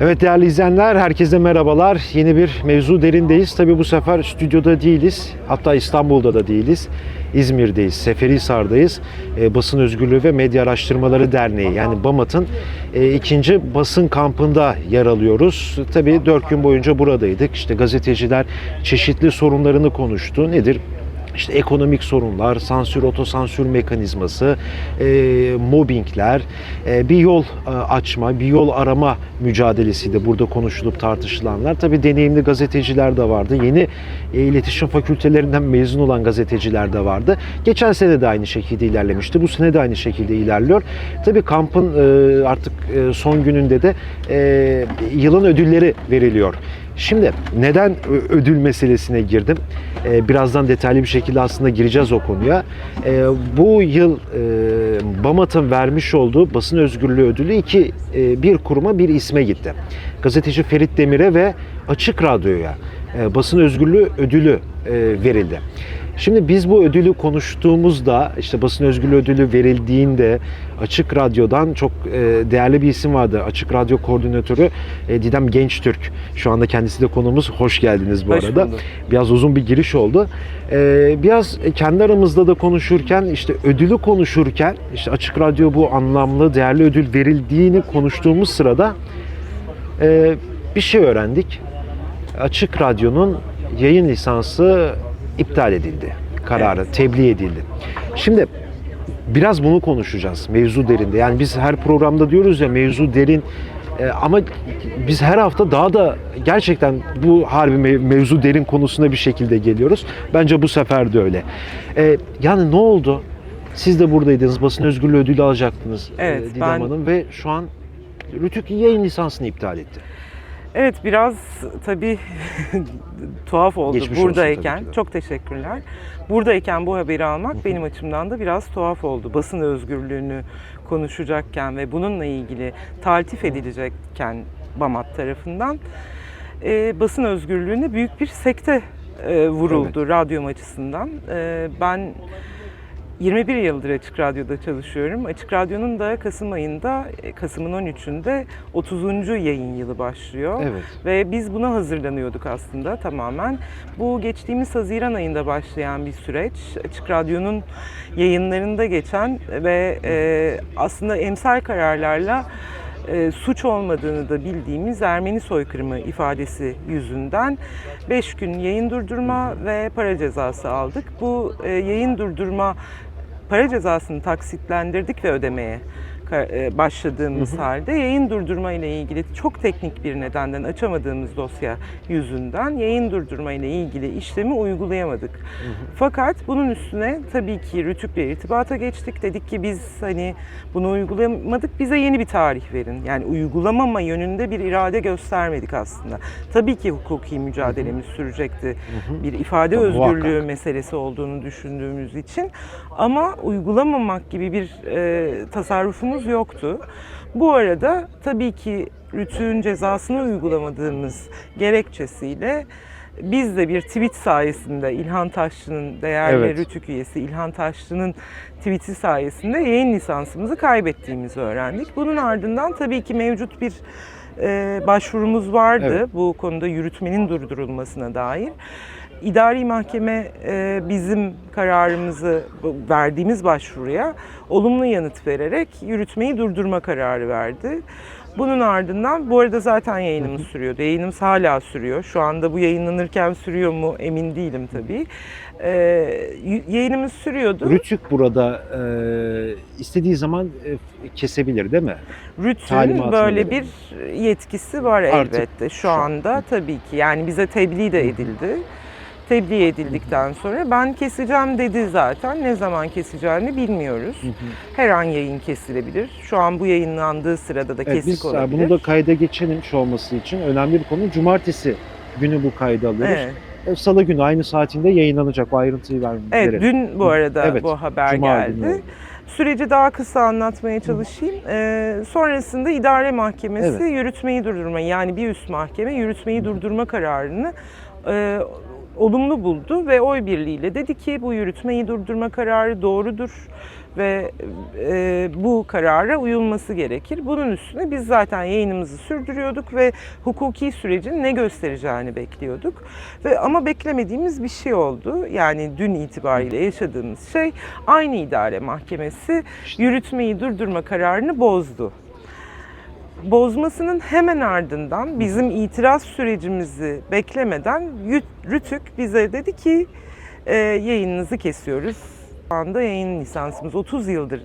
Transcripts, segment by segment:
Evet değerli izleyenler, herkese merhabalar. Yeni bir mevzu derindeyiz. Tabii bu sefer stüdyoda değiliz. Hatta İstanbul'da da değiliz. İzmir'deyiz, Seferihisar'dayız. E, Basın Özgürlüğü ve Medya Araştırmaları Derneği yani BAMAT'ın e, ikinci basın kampında yer alıyoruz. Tabii dört gün boyunca buradaydık. İşte gazeteciler çeşitli sorunlarını konuştu. Nedir? İşte ekonomik sorunlar, sansür, otosansür mekanizması, e, mobbingler, e, bir yol e, açma, bir yol arama mücadelesi de burada konuşulup tartışılanlar. Tabii deneyimli gazeteciler de vardı. Yeni e, iletişim fakültelerinden mezun olan gazeteciler de vardı. Geçen sene de aynı şekilde ilerlemişti. Bu sene de aynı şekilde ilerliyor. Tabii kampın e, artık e, son gününde de e, yılın ödülleri veriliyor. Şimdi neden ödül meselesine girdim? Ee, birazdan detaylı bir şekilde aslında gireceğiz o konuya. Ee, bu yıl e, BAMAT'ın vermiş olduğu basın özgürlüğü ödülü iki e, bir kuruma bir isme gitti. Gazeteci Ferit Demir'e ve Açık Radyo'ya e, basın özgürlüğü ödülü e, verildi. Şimdi biz bu ödülü konuştuğumuzda işte basın özgürlüğü ödülü verildiğinde Açık Radyo'dan çok e, değerli bir isim vardı. Açık Radyo koordinatörü e, Didem Gençtürk. Şu anda kendisi de konuğumuz. Hoş geldiniz bu Hoş arada. bulduk. Biraz uzun bir giriş oldu. E, biraz kendi aramızda da konuşurken işte ödülü konuşurken işte Açık Radyo bu anlamlı değerli ödül verildiğini konuştuğumuz sırada bir şey öğrendik. Açık Radyo'nun yayın lisansı iptal edildi. Kararı tebliğ edildi. Şimdi biraz bunu konuşacağız mevzu derinde. Yani biz her programda diyoruz ya mevzu derin e, ama biz her hafta daha da gerçekten bu harbi mev- mevzu derin konusunda bir şekilde geliyoruz. Bence bu sefer de öyle. E, yani ne oldu? Siz de buradaydınız. Basın özgürlüğü ödülü alacaktınız e, Evet, Didem ben- Hanım ve şu an Rütük yayın lisansını iptal etti. Evet biraz tabii tuhaf oldu Geçmiş buradayken. Çok teşekkürler. Buradayken bu haberi almak benim açımdan da biraz tuhaf oldu. Basın özgürlüğünü konuşacakken ve bununla ilgili taltif edilecekken BAMAT tarafından e, basın özgürlüğüne büyük bir sekte e, vuruldu radyom açısından. E, ben 21 yıldır Açık Radyo'da çalışıyorum. Açık Radyo'nun da Kasım ayında, e, Kasım'ın 13'ünde 30. yayın yılı başlıyor. Evet. Ve biz buna hazırlanıyorduk aslında tamamen. Bu geçtiğimiz Haziran ayında başlayan bir süreç. Açık Radyo'nun yayınlarında geçen ve e, aslında emsal kararlarla e, suç olmadığını da bildiğimiz Ermeni soykırımı ifadesi yüzünden 5 gün yayın durdurma ve para cezası aldık. Bu e, yayın durdurma para cezasını taksitlendirdik ve ödemeye e, başladığımız halde yayın durdurma ile ilgili çok teknik bir nedenden açamadığımız dosya yüzünden yayın durdurma ile ilgili işlemi uygulayamadık. Fakat bunun üstüne tabii ki Rütük'le irtibata geçtik. Dedik ki biz hani bunu uygulayamadık bize yeni bir tarih verin. Yani uygulamama yönünde bir irade göstermedik aslında. Tabii ki hukuki mücadelemiz sürecekti. Bir ifade Tabii, özgürlüğü muhakkak. meselesi olduğunu düşündüğümüz için ama uygulamamak gibi bir e, tasarrufumuz yoktu. Bu arada tabii ki Rütük'ün cezasını uygulamadığımız gerekçesiyle biz de bir tweet sayesinde İlhan Taşçı'nın değerli Evet. Rütük üyesi İlhan Taşçı'nın tweet'i sayesinde yayın lisansımızı kaybettiğimizi öğrendik. Bunun ardından tabii ki mevcut bir e, başvurumuz vardı Evet. bu konuda yürütmenin durdurulmasına dair. İdari mahkeme e, bizim kararımızı verdiğimiz başvuruya olumlu yanıt vererek yürütmeyi durdurma kararı verdi. Bunun ardından bu arada zaten yayınımız sürüyordu. Yayınımız hala sürüyor. Şu anda bu yayınlanırken sürüyor mu emin değilim tabii. E, y- yayınımız sürüyordu. Rütük burada e, istediği zaman e, kesebilir değil mi? Talimatını böyle bir yetkisi var Artık elbette şu şu an. anda tabii ki. Yani bize tebliğ de edildi. Tebliğ edildikten sonra ben keseceğim dedi zaten. Ne zaman keseceğini bilmiyoruz. Her an yayın kesilebilir. Şu an bu yayınlandığı sırada da Evet, kesik biz e, olabilir. bunu da kayda geçelim şu olması için. Önemli bir konu. Cumartesi günü bu kaydı alıyoruz. Evet. E, Salı günü aynı saatinde yayınlanacak. O ayrıntıyı ver, Evet, verelim. dün bu arada Evet, bu haber Cuma günü geldi. oldu. Süreci daha kısa anlatmaya çalışayım. Ee, sonrasında idare mahkemesi Evet. yürütmeyi durdurma yani bir üst mahkeme yürütmeyi durdurma kararını e, olumlu buldu ve oy birliğiyle dedi ki bu yürütmeyi durdurma kararı doğrudur. ve e, bu karara uyulması gerekir. Bunun üstüne biz zaten yayınımızı sürdürüyorduk ve hukuki sürecin ne göstereceğini bekliyorduk. Ve ama beklemediğimiz bir şey oldu. Yani dün itibariyle yaşadığımız şey aynı idare mahkemesi yürütmeyi durdurma kararını bozdu. Bozmasının hemen ardından bizim itiraz sürecimizi beklemeden Rütük bize dedi ki e, yayınınızı kesiyoruz. Şu anda yayın lisansımız 30 yıldır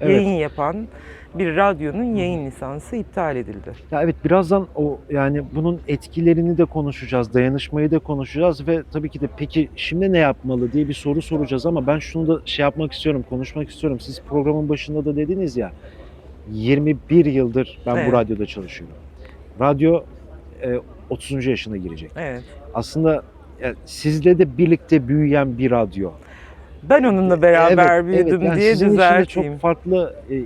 Evet. yayın yapan bir radyonun yayın lisansı iptal edildi. Ya evet birazdan o yani bunun etkilerini de konuşacağız, dayanışmayı da konuşacağız ve tabii ki de peki şimdi ne yapmalı diye bir soru soracağız ama ben şunu da şey yapmak istiyorum, konuşmak istiyorum. Siz programın başında da dediniz ya 21 yıldır ben Evet. bu radyoda çalışıyorum. Radyo e, 30. yaşına girecek. Evet. Aslında e, sizle de birlikte büyüyen bir radyo. Ben onunla beraber Evet, büyüdüm evet. Yani diye sizin düzelteyim. çok farklı e, e,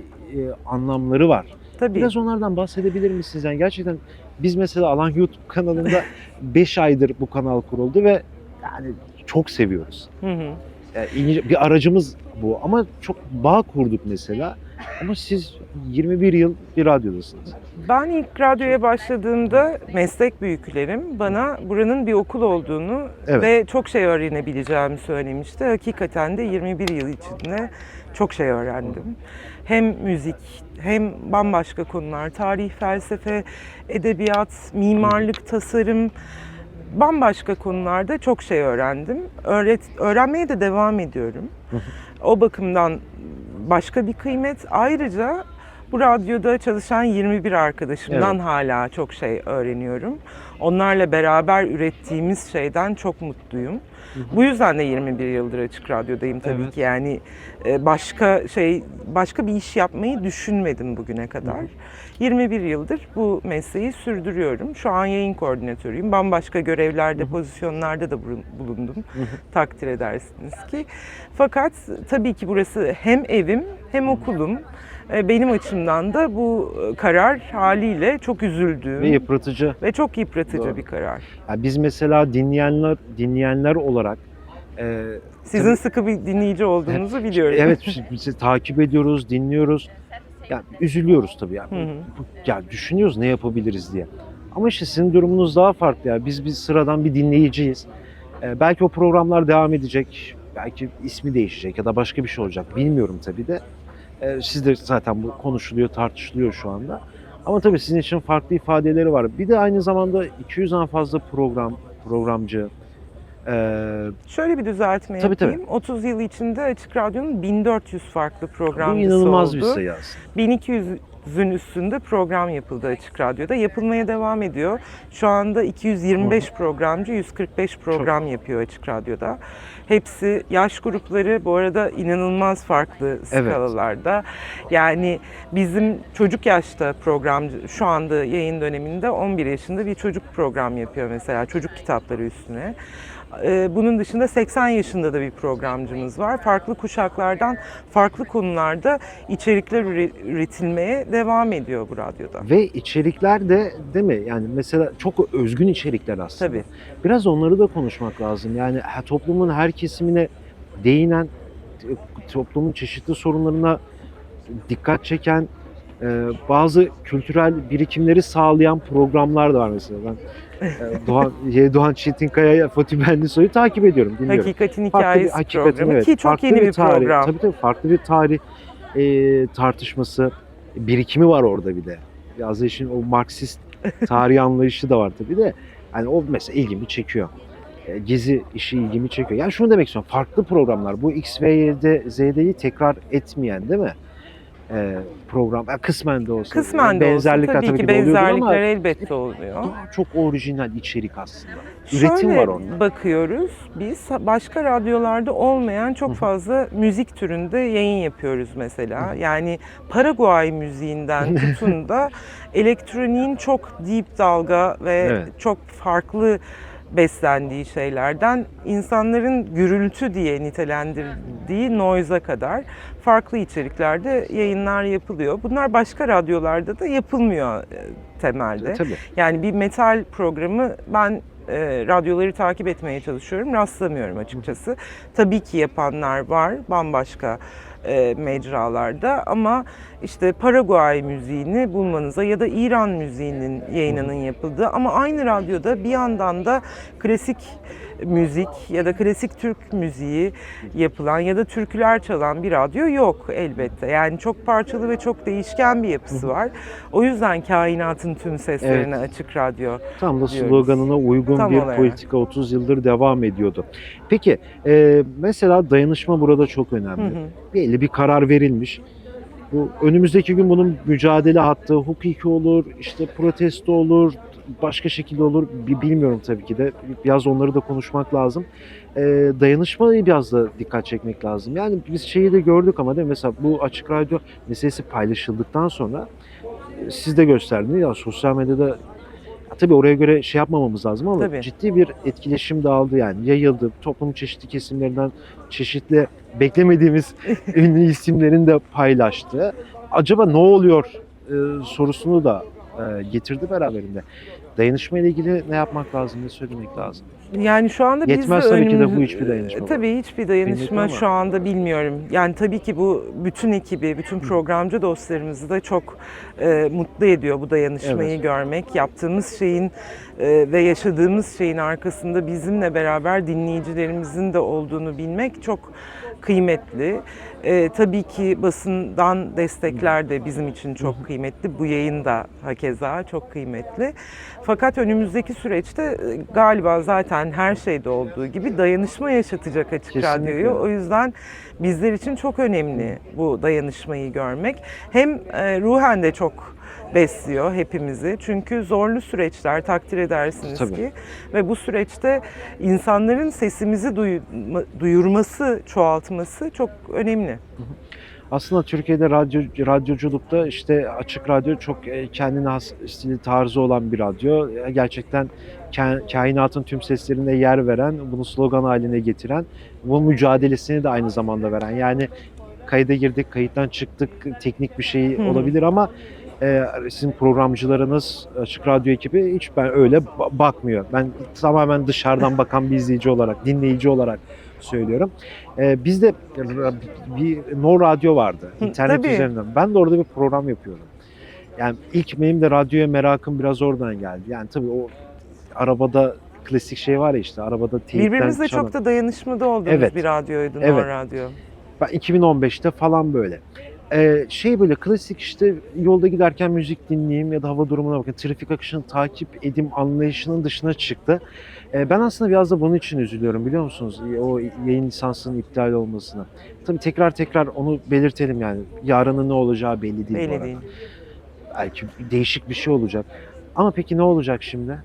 anlamları var. Tabii. Biraz onlardan bahsedebilir misiniz? Yani gerçekten biz mesela Alan YouTube kanalında 5 aydır bu kanal kuruldu ve yani çok seviyoruz. Hı hı. Yani bir aracımız bu ama çok bağ kurduk mesela. Ama siz 21 yıl bir radyodasınız. Ben ilk radyoya başladığımda meslek büyüklerim bana buranın bir okul olduğunu Evet. ve çok şey öğrenebileceğimi söylemişti. Hakikaten de 21 yıl içinde çok şey öğrendim. Hem müzik, hem bambaşka konular, tarih, felsefe, edebiyat, mimarlık, tasarım, bambaşka konularda çok şey öğrendim. Öğret, öğrenmeye de devam ediyorum. O bakımdan başka bir kıymet. Ayrıca bu radyoda çalışan 21 arkadaşımdan Evet. hala çok şey öğreniyorum. Onlarla beraber ürettiğimiz şeyden çok mutluyum. Bu yüzden de 21 yıldır açık radyodayım tabii Evet. ki. Yani e, başka şey başka bir iş yapmayı düşünmedim bugüne kadar. 21 yıldır bu mesleği sürdürüyorum. Şu an yayın koordinatörüyüm. Bambaşka görevlerde, pozisyonlarda da bulun- bulundum. Takdir edersiniz ki. Fakat tabii ki burası hem evim hem okulum. E, Benim açımdan da bu e, karar haliyle çok üzüldüğüm Ve yıpratıcı. ve çok yıpratıcı Doğru. bir karar. Yani biz mesela dinleyenler dinleyenler olarak e, Sizin tabii- sıkı bir dinleyici olduğunuzu biliyorum. Evet biz, takip ediyoruz, dinliyoruz. Yani üzülüyoruz tabii yani. Hı hı. Bu- Ya düşünüyoruz ne yapabiliriz diye. Ama işte sizin durumunuz daha farklı ya. Biz biz sıradan bir dinleyiciyiz. Ee, belki o programlar devam edecek. Belki ismi değişecek ya da başka bir şey olacak. Bilmiyorum tabii de. Ee, siz de zaten bu konuşuluyor, tartışılıyor şu anda. Ama tabii sizin için farklı ifadeleri var. Bir de aynı zamanda 200'den fazla program, programcı. Ee, Şöyle bir düzeltme Tabii, tabii. yapayım. 30 yıl içinde Açık Radyo'nun 1400 farklı bu programcısı inanılmaz oldu. bir sayı aslında. 1200'ün üstünde program yapıldı Açık Radyo'da. Yapılmaya devam ediyor. Şu anda 225 programcı 145 program yapıyor Açık Radyo'da. Hepsi yaş grupları bu arada inanılmaz farklı skalalarda. Yani bizim çocuk yaşta programcı şu anda yayın döneminde 11 yaşında bir çocuk program yapıyor mesela çocuk kitapları üstüne. Ee, Bunun dışında 80 yaşında da bir programcımız var. Farklı kuşaklardan farklı konularda içerikler üre- üretilmeye devam ediyor bu radyoda. Ve içerikler de değil mi? Yani mesela çok özgün içerikler aslında. Tabii. Biraz onları da konuşmak lazım. Yani toplumun her kesimine değinen, toplumun çeşitli sorunlarına dikkat çeken, e, bazı kültürel birikimleri sağlayan programlar da var mesela. Ben Doğan, Ye- Doğan Çetinkaya, Fatih Benlisoy'u takip ediyorum, dinliyorum. Hakikatin Farklı bir- Hikayesi programı evet. ki çok Farklı yeni bir, tarih, program. Tabii tabii farklı bir tarih e, tartışması, birikimi var orada bir de. Da işin o Marksist tarih anlayışı da var tabii de. Yani o mesela ilgimi çekiyor. E, Gezi işi ilgimi çekiyor. Yani şunu demek istiyorum. Farklı programlar. Bu X ve Y'de, Z'deyi tekrar etmeyen değil mi? E, program. E, kısmen de olsa. Kısmen de olsa benzerlikler tabii, tabii ki benzerlikler elbette oluyor. daha çok orijinal içerik aslında. Üretim Şöyle var orada. bakıyoruz. Biz başka radyolarda olmayan çok fazla müzik türünde yayın yapıyoruz mesela. Yani Paraguay müziğinden tutun da elektroniğin çok deep dalga ve Evet. çok farklı beslendiği şeylerden insanların gürültü diye nitelendirdiği noise'a kadar farklı içeriklerde yayınlar yapılıyor. Bunlar başka radyolarda da yapılmıyor e, temelde. Tabii. Yani bir metal programı ben e, radyoları takip etmeye çalışıyorum. Rastlamıyorum açıkçası. Tabii ki yapanlar var. Bambaşka e, mecralarda ama işte Paraguay müziğini bulmanıza ya da İran müziğinin yayınının yapıldığı ama aynı radyoda bir yandan da klasik müzik ya da klasik Türk müziği yapılan ya da türküler çalan bir radyo yok elbette. Yani çok parçalı ve çok değişken bir yapısı var. O yüzden kainatın tüm seslerine Evet. açık radyo. Tam da diyoruz. sloganına uygun Tam bir olarak. politika 30 yıldır devam ediyordu. Peki e, mesela dayanışma burada çok önemli. Hı hı. Belli bir karar verilmiş. Bu önümüzdeki gün bunun mücadele hattı hukuki olur, işte protesto olur, başka şekilde olur. Bi- Bilmiyorum tabii ki de. Biraz onları da konuşmak lazım. E, dayanışmayı biraz da dikkat çekmek lazım. Yani biz şeyi de gördük ama değil mi? Mesela bu açık radyo meselesi paylaşıldıktan sonra e, siz de gösterdiniz ya sosyal medyada ya tabii oraya göre şey yapmamamız lazım ama Tabii. ciddi bir etkileşim dağıldı yani yayıldı. Toplumun çeşitli kesimlerinden çeşitli beklemediğimiz ünlü isimlerin de paylaştığı. Acaba ne oluyor e, sorusunu da e, getirdi beraberinde. Dayanışma ile ilgili ne yapmak lazım, ne söylemek lazım? Yani şu anda biz Yetmez de tabii ki de önümüz- bu hiçbir dayanışma. Tabii hiçbir dayanışma ama. şu anda bilmiyorum. Yani tabii ki bu bütün ekibi, bütün programcı dostlarımızı da çok e, mutlu ediyor bu dayanışmayı Evet. görmek. Yaptığımız şeyin e, ve yaşadığımız şeyin arkasında bizimle beraber dinleyicilerimizin de olduğunu bilmek çok kıymetli. E, tabii ki basından destekler de bizim için çok kıymetli. Bu yayın da hakeza çok kıymetli. Fakat önümüzdeki süreçte e, galiba zaten her şeyde olduğu gibi dayanışma yaşatacak Açık Kesinlikle. Radyo'yu. O yüzden bizler için çok önemli bu dayanışmayı görmek. Hem e, ruhen de çok besliyor hepimizi. Çünkü zorlu süreçler takdir edersiniz Tabii. ki ve bu süreçte insanların sesimizi duyurması, çoğaltması çok önemli. Aslında Türkiye'de radyo, radyoculukta işte açık radyo çok e, kendine has stili tarzı olan bir radyo. E, Gerçekten ka- kainatın tüm seslerine yer veren, bunu slogan haline getiren, bu mücadelesini de aynı zamanda veren. Yani kayda girdik, kayıttan çıktık, teknik bir şey olabilir ama e, sizin programcılarınız, Açık Radyo ekibi hiç ben öyle ba- bakmıyor. Ben tamamen dışarıdan bakan bir izleyici olarak, dinleyici olarak söylüyorum. E, bizde bir No Radyo vardı. İnternet tabii. üzerinden. Ben de orada bir program yapıyorum. Yani ilk benim de radyoya merakım biraz oradan geldi. Yani tabii o arabada klasik şey var ya işte arabada teyipten Birbirimizle çalan- çok da dayanışmada olduğumuz Evet. bir radyoydu, Evet. Nor Radyo. Ben 2015'te falan böyle. Ee, şey böyle klasik işte yolda giderken müzik dinleyeyim ya da hava durumuna bakın. Trafik akışını takip edeyim anlayışının dışına çıktı. Ee, ben aslında biraz da bunun için üzülüyorum biliyor musunuz? O yayın lisansının iptal olmasına. Tabii tekrar tekrar onu belirtelim yani. Yarının ne olacağı belli değil bu Belli arada. değil. Belki değişik bir şey olacak. Ama peki ne olacak şimdi?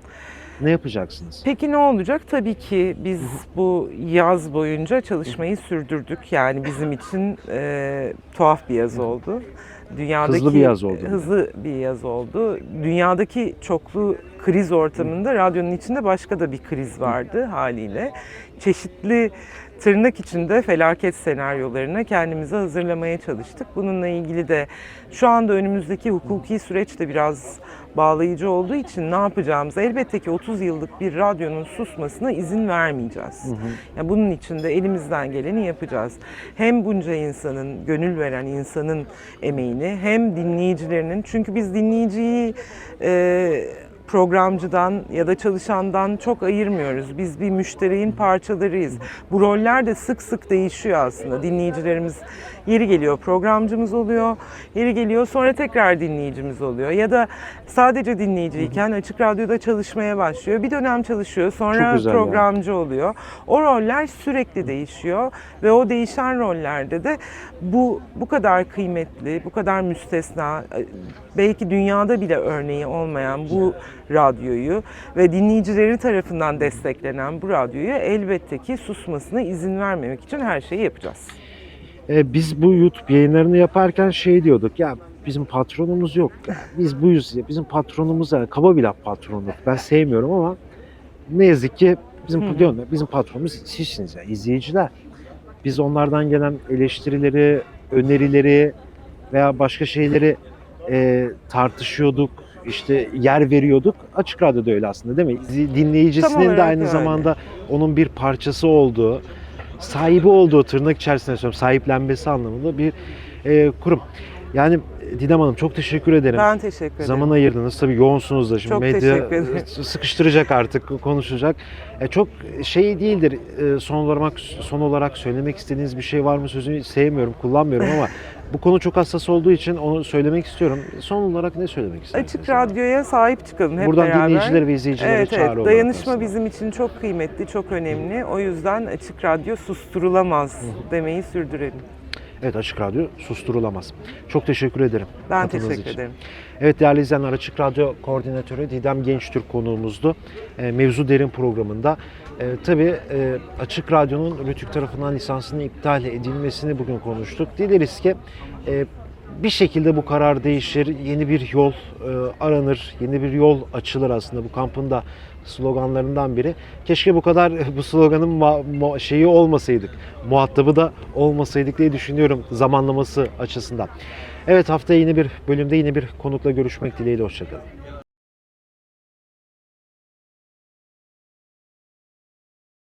Ne yapacaksınız? Peki ne olacak? Tabii ki biz bu yaz boyunca çalışmayı sürdürdük. Yani bizim için e, tuhaf bir yaz oldu. Dünyadaki Hızlı bir yaz oldu. Hızlı bir yaz oldu. Dünyadaki çoklu kriz ortamında radyonun içinde başka da bir kriz vardı haliyle. Çeşitli tırnak içinde felaket senaryolarına kendimizi hazırlamaya çalıştık. Bununla ilgili de şu anda önümüzdeki hukuki süreç de biraz bağlayıcı olduğu için ne yapacağımız elbette ki 30 yıllık bir radyonun susmasına izin vermeyeceğiz. Yani bunun için de elimizden geleni yapacağız. Hem bunca insanın, gönül veren insanın emeğini hem dinleyicilerinin çünkü biz dinleyiciyi e, programcıdan ya da çalışandan çok ayırmıyoruz. Biz bir müşterinin parçalarıyız. Bu roller de sık sık değişiyor aslında. Dinleyicilerimiz yeri geliyor programcımız oluyor, yeri geliyor sonra tekrar dinleyicimiz oluyor. Ya da sadece dinleyiciyken açık radyoda çalışmaya başlıyor. Bir dönem çalışıyor sonra programcı oluyor. O roller sürekli değişiyor ve o değişen rollerde de bu bu kadar kıymetli, bu kadar müstesna, belki dünyada bile örneği olmayan bu radyoyu ve dinleyicileri tarafından desteklenen bu radyoyu elbette ki susmasına izin vermemek için her şeyi yapacağız. Ee, biz bu YouTube yayınlarını yaparken şey diyorduk ya bizim patronumuz yok. Ya Biz buyuz ya. Bizim patronumuz yani kaba bir laf patronluk. Ben sevmiyorum ama ne yazık ki bizim diyorum ya, bizim patronumuz sizsiniz yani izleyiciler. Biz onlardan gelen eleştirileri, önerileri veya başka şeyleri e, tartışıyorduk. işte yer veriyorduk. Açık Radyo'da öyle aslında değil mi? Dinleyicisinin de aynı öyle. zamanda onun bir parçası olduğu sahibi olduğu tırnak içerisinde söylüyorum sahiplenmesi anlamında bir e, kurum. Yani Didem Hanım çok teşekkür ederim. Ben teşekkür ederim. Zaman ayırdınız. Tabii yoğunsunuz da şimdi Çok medya sıkıştıracak artık konuşacak. E, çok şey değildir. E, son olarak son olarak söylemek istediğiniz bir şey var mı sözünü sevmiyorum, kullanmıyorum ama bu konu çok hassas olduğu için onu söylemek istiyorum. Son olarak ne söylemek istersiniz? Açık Radyo'ya sahip çıkalım hep Buradan beraber. dinleyicilere ve izleyicilere Evet, çağrı evet. Dayanışma bizim için çok kıymetli, çok önemli. O yüzden Açık Radyo susturulamaz demeyi sürdürelim. Evet Açık Radyo susturulamaz. Çok teşekkür ederim. Ben teşekkür için. ederim. Evet değerli izleyenler Açık Radyo Koordinatörü Didem Gençtürk konuğumuzdu. E, Mevzu Derin programında. E, tabii e, Açık Radyo'nun Rütük tarafından lisansının iptal edilmesini bugün konuştuk. Dileriz ki e, bir şekilde bu karar değişir, yeni bir yol e, aranır, yeni bir yol açılır aslında bu kampın da sloganlarından biri. Keşke bu kadar bu sloganın ma- mu- şeyi olmasaydık, muhatabı da olmasaydık diye düşünüyorum zamanlaması açısından. Evet haftaya yine bir bölümde yine bir konukla görüşmek dileğiyle hoşçakalın.